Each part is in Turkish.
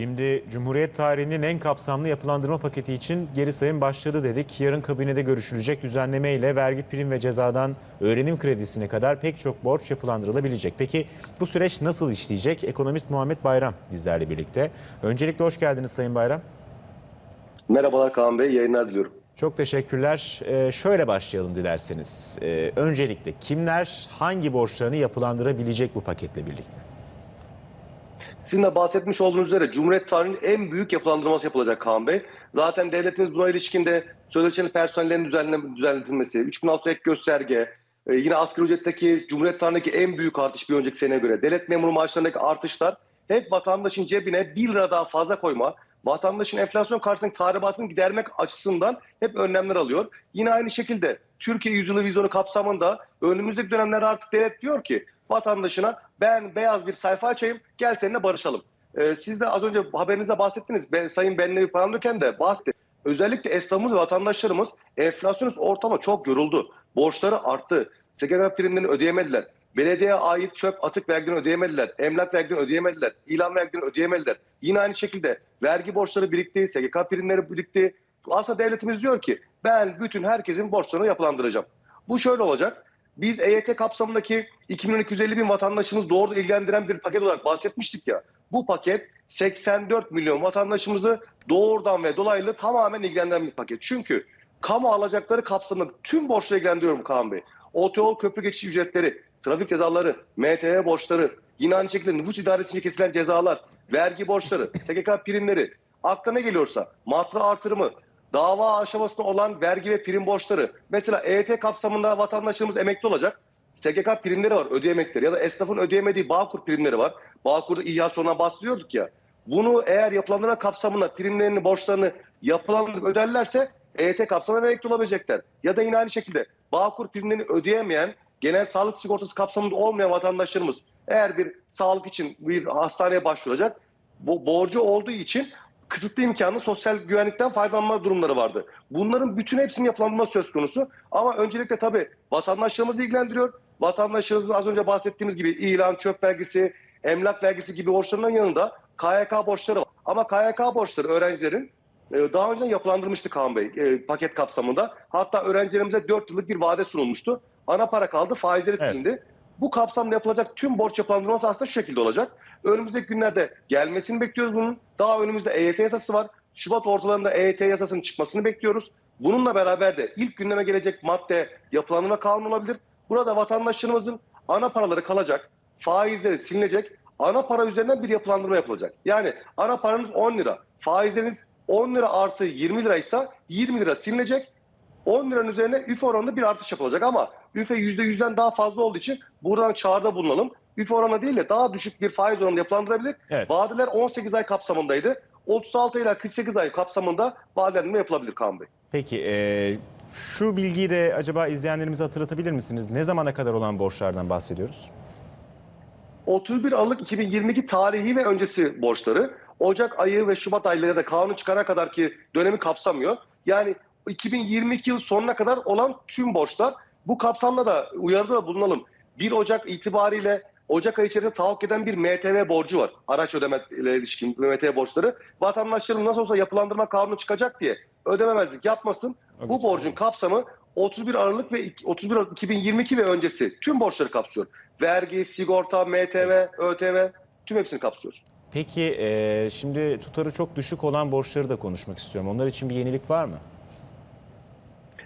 Şimdi Cumhuriyet tarihinin en kapsamlı yapılandırma paketi için geri sayım başladı dedik. Yarın kabinede görüşülecek düzenleme ile vergi prim ve cezadan öğrenim kredisine kadar pek çok borç yapılandırılabilecek. Peki bu süreç nasıl işleyecek? Ekonomist Muhammed Bayram bizlerle birlikte. Öncelikle hoş geldiniz Sayın Bayram. Merhabalar Kaan Bey, yayınlar diliyorum. Çok teşekkürler. Ee, şöyle başlayalım dilerseniz. Ee, öncelikle kimler hangi borçlarını yapılandırabilecek bu paketle birlikte? Sizin de bahsetmiş olduğunuz üzere Cumhuriyet tarihinin en büyük yapılandırması yapılacak Kaan Bey. Zaten devletimiz buna ilişkinde sözleşmeli personellerin düzenle- düzenletilmesi, 3006 ek gösterge, e, yine asgari ücretteki Cumhuriyet tarihindeki en büyük artış bir önceki seneye göre, devlet memuru maaşlarındaki artışlar hep vatandaşın cebine 1 lira daha fazla koyma, vatandaşın enflasyon karşısındaki tahribatını gidermek açısından hep önlemler alıyor. Yine aynı şekilde Türkiye Yüzyılı Vizyonu kapsamında önümüzdeki dönemlerde artık devlet diyor ki vatandaşına ben beyaz bir sayfa açayım gel seninle barışalım. Ee, siz de az önce haberinizde bahsettiniz. Ben, Sayın Benlevi Palandöken de bahsetti. Özellikle esnafımız ve vatandaşlarımız enflasyon ortama çok yoruldu. Borçları arttı. SGK primlerini ödeyemediler. Belediyeye ait çöp atık vergilerini ödeyemediler. Emlak vergilerini ödeyemediler. İlan vergilerini ödeyemediler. Yine aynı şekilde vergi borçları birikti. SGK primleri birikti. Aslında devletimiz diyor ki ben bütün herkesin borçlarını yapılandıracağım. Bu şöyle olacak. Biz EYT kapsamındaki 2250 bin vatandaşımız doğru ilgilendiren bir paket olarak bahsetmiştik ya. Bu paket 84 milyon vatandaşımızı doğrudan ve dolaylı tamamen ilgilendiren bir paket. Çünkü kamu alacakları kapsamında tüm borçları ilgilendiriyorum Kaan Bey. Otoyol köprü geçiş ücretleri, trafik cezaları, MTV borçları, yine aynı şekilde nüfus idaresiyle kesilen cezalar, vergi borçları, SGK primleri, akla ne geliyorsa, matra artırımı, dava aşamasında olan vergi ve prim borçları. Mesela EYT kapsamında vatandaşlarımız emekli olacak. SGK primleri var, ödeyemekleri ya da esnafın ödeyemediği Bağkur primleri var. Bağkur'da ihya sonuna bahsediyorduk ya. Bunu eğer yapılandırma kapsamında primlerini, borçlarını yapılandırıp öderlerse EYT kapsamında emekli olabilecekler. Ya da yine aynı şekilde Bağkur primlerini ödeyemeyen, genel sağlık sigortası kapsamında olmayan vatandaşlarımız eğer bir sağlık için bir hastaneye başvuracak, bu borcu olduğu için kısıtlı imkanlı sosyal güvenlikten faydalanma durumları vardı. Bunların bütün hepsinin yapılandırma söz konusu. Ama öncelikle tabii vatandaşlarımızı ilgilendiriyor. Vatandaşlarımızın az önce bahsettiğimiz gibi ilan, çöp vergisi, emlak vergisi gibi borçlarının yanında KYK borçları var. Ama KYK borçları öğrencilerin e, daha önce yapılandırmıştı Kaan Bey e, paket kapsamında. Hatta öğrencilerimize 4 yıllık bir vade sunulmuştu. Ana para kaldı, faizleri Evet. silindi. Bu kapsamda yapılacak tüm borç yapılandırması aslında şu şekilde olacak. Önümüzdeki günlerde gelmesini bekliyoruz bunun. Daha önümüzde EYT yasası var. Şubat ortalarında EYT yasasının çıkmasını bekliyoruz. Bununla beraber de ilk gündeme gelecek madde yapılandırma kanunu olabilir. Burada vatandaşlarımızın ana paraları kalacak, faizleri silinecek, ana para üzerinden bir yapılandırma yapılacak. Yani ana paranız 10 lira, faizleriniz 10 lira artı 20 liraysa 20 lira silinecek. 10 liranın üzerine üfe oranında bir artış yapılacak ama üfe %100'den daha fazla olduğu için buradan çağrıda bulunalım. Üfe oranı değil de daha düşük bir faiz oranı yapılandırabilir. Evet. Vadeler 18 ay kapsamındaydı. 36 ila 48 ay kapsamında vadelendirme yapılabilir Kaan Bey. Peki e, şu bilgiyi de acaba izleyenlerimize hatırlatabilir misiniz? Ne zamana kadar olan borçlardan bahsediyoruz? 31 Aralık 2022 tarihi ve öncesi borçları Ocak ayı ve Şubat ayları da kanun çıkana kadar ki dönemi kapsamıyor. Yani 2022 yıl sonuna kadar olan tüm borçlar bu kapsamda da uyarıda da bulunalım. 1 Ocak itibariyle Ocak ayı içerisinde tahakkuk eden bir MTV borcu var. Araç ödeme ile ilişkin MTV borçları. Vatandaşların nasıl olsa yapılandırma kanunu çıkacak diye ödememezlik yapmasın. Bu Evet. borcun kapsamı 31 Aralık ve iki- 31 Aralık 2022 ve öncesi tüm borçları kapsıyor. Vergi, sigorta, MTV, ÖTV tüm hepsini kapsıyor. Peki e, şimdi tutarı çok düşük olan borçları da konuşmak istiyorum. Onlar için bir yenilik var mı?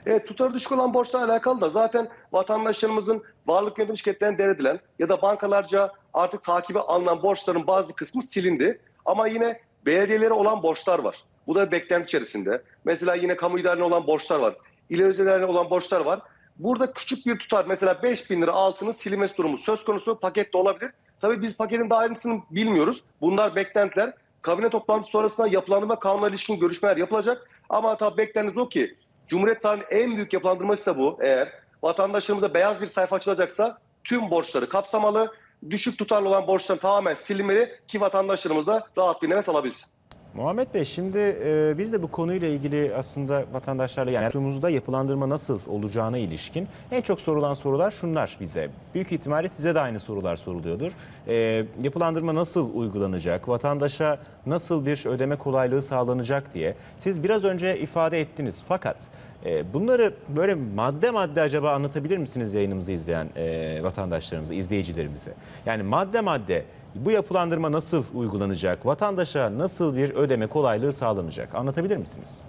Evet tutarı düşük olan borçlarla alakalı da zaten vatandaşlarımızın varlık yönetim şirketlerine devredilen ya da bankalarca artık takibe alınan borçların bazı kısmı silindi. Ama yine belediyelere olan borçlar var. Bu da beklenti içerisinde. Mesela yine kamu idarelerine olan borçlar var. İlericelerine olan borçlar var. Burada küçük bir tutar mesela 5 bin lira altının silinmesi durumu söz konusu pakette olabilir. Tabii biz paketin daha ayrıntısını bilmiyoruz. Bunlar beklentiler. Kabine toplantısı sonrasında yapılandırma kanununa ilişkin görüşmeler yapılacak. Ama tabii beklentiniz o ki Cumhuriyet tarihinin en büyük yapılandırması ise bu. Eğer vatandaşlarımıza beyaz bir sayfa açılacaksa tüm borçları kapsamalı, düşük tutarlı olan borçların tamamen silinmeli ki vatandaşlarımız da rahat bir nefes alabilsin. Muhammed Bey şimdi e, biz de bu konuyla ilgili aslında vatandaşlarla yani yaptığımızda yapılandırma nasıl olacağına ilişkin en çok sorulan sorular şunlar bize. Büyük ihtimalle size de aynı sorular soruluyordur. E, yapılandırma nasıl uygulanacak? Vatandaşa nasıl bir ödeme kolaylığı sağlanacak diye. Siz biraz önce ifade ettiniz fakat bunları böyle madde madde acaba anlatabilir misiniz yayınımızı izleyen e, vatandaşlarımıza, izleyicilerimize? Yani madde madde bu yapılandırma nasıl uygulanacak? Vatandaşa nasıl bir ödeme kolaylığı sağlanacak? Anlatabilir misiniz?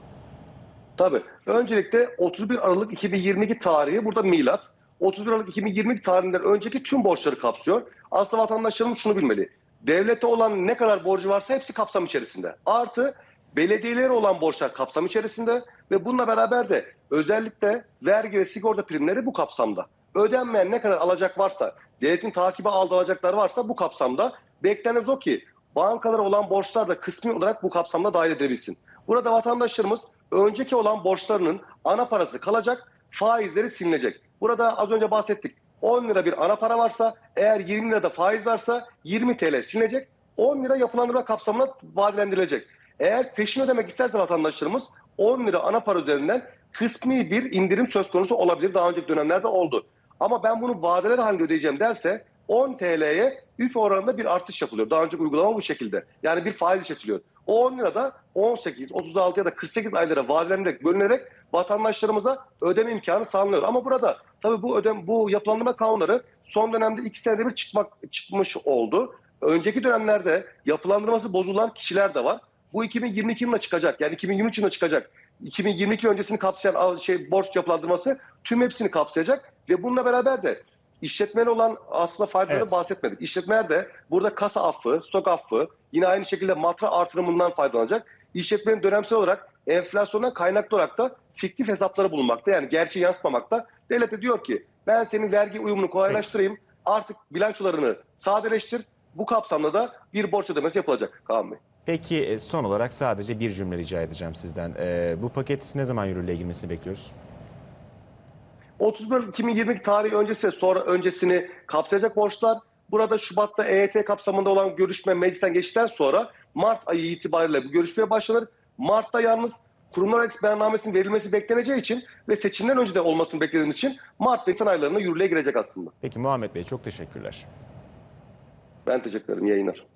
Tabii. Öncelikle 31 Aralık 2022 tarihi burada milat. 31 Aralık 2022 tarihinden önceki tüm borçları kapsıyor. Aslında vatandaşlarımız şunu bilmeli. Devlete olan ne kadar borcu varsa hepsi kapsam içerisinde. Artı belediyelere olan borçlar kapsam içerisinde ve bununla beraber de özellikle vergi ve sigorta primleri bu kapsamda. Ödenmeyen ne kadar alacak varsa, devletin takibe aldığı alacaklar varsa bu kapsamda. Bekleneniz o ki bankalara olan borçlar da kısmi olarak bu kapsamda dahil edilebilsin. Burada vatandaşlarımız önceki olan borçlarının ana parası kalacak, faizleri silinecek. Burada az önce bahsettik. 10 lira bir ana para varsa, eğer 20 lirada faiz varsa 20 TL silinecek. 10 lira yapılandırma kapsamına vadelendirilecek. Eğer peşin ödemek isterse vatandaşlarımız 10 lira ana para üzerinden kısmi bir indirim söz konusu olabilir. Daha önceki dönemlerde oldu. Ama ben bunu vadeler halinde ödeyeceğim derse 10 TL'ye üf oranında bir artış yapılıyor. Daha önce uygulama bu şekilde. Yani bir faiz işletiliyor. O 10 lirada 18, 36 ya da 48 aylara vadelenerek bölünerek vatandaşlarımıza ödeme imkanı sağlanıyor. Ama burada tabii bu ödem bu yapılandırma kanunları son dönemde iki senede bir çıkmak çıkmış oldu. Önceki dönemlerde yapılandırması bozulan kişiler de var. Bu 2022 yılında çıkacak. Yani 2023 yılında çıkacak. 2022 öncesini kapsayan şey borç yapılandırması tüm hepsini kapsayacak ve bununla beraber de işletmeli olan aslında faydaları Evet. bahsetmedik. İşletmeler de burada kasa affı, stok affı, yine aynı şekilde matra artırımından faydalanacak. İşletmenin dönemsel olarak enflasyondan kaynaklı olarak da fiktif hesapları bulunmakta. Yani gerçeği yansımamakta. Devlet de diyor ki ben senin vergi uyumunu kolaylaştırayım. Artık bilançolarını sadeleştir. Bu kapsamda da bir borç ödemesi yapılacak Kaan Bey. Peki e, son olarak sadece bir cümle rica edeceğim sizden. E, bu paket ne zaman yürürlüğe girmesini bekliyoruz? 31 2022 tarihi öncesi sonra öncesini kapsayacak borçlar. Burada Şubat'ta EYT kapsamında olan görüşme meclisten geçtikten sonra Mart ayı itibariyle bu görüşmeye başlanır. Mart'ta yalnız kurumlar eks beyannamesinin verilmesi bekleneceği için ve seçimden önce de olmasını beklediğim için Mart ve Nisan aylarında yürürlüğe girecek aslında. Peki Muhammed Bey çok teşekkürler. Ben teşekkür ederim. Yayınlar.